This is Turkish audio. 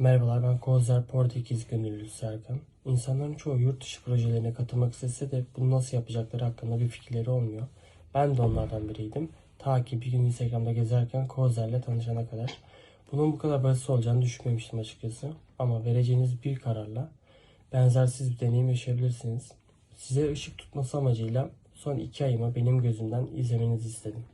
Merhabalar ben Kozer Portekiz gönüllüsü Serkan. İnsanların çoğu yurt dışı projelerine katılmak istese de bunu nasıl yapacakları hakkında bir fikirleri olmuyor. Ben de onlardan biriydim. Ta ki bir gün Instagram'da gezerken Kozer'le tanışana kadar. Bunun bu kadar basit olacağını düşünmemiştim açıkçası. Ama vereceğiniz bir kararla benzersiz bir deneyim yaşayabilirsiniz. Size ışık tutması amacıyla son iki ayımı benim gözümden izlemenizi istedim.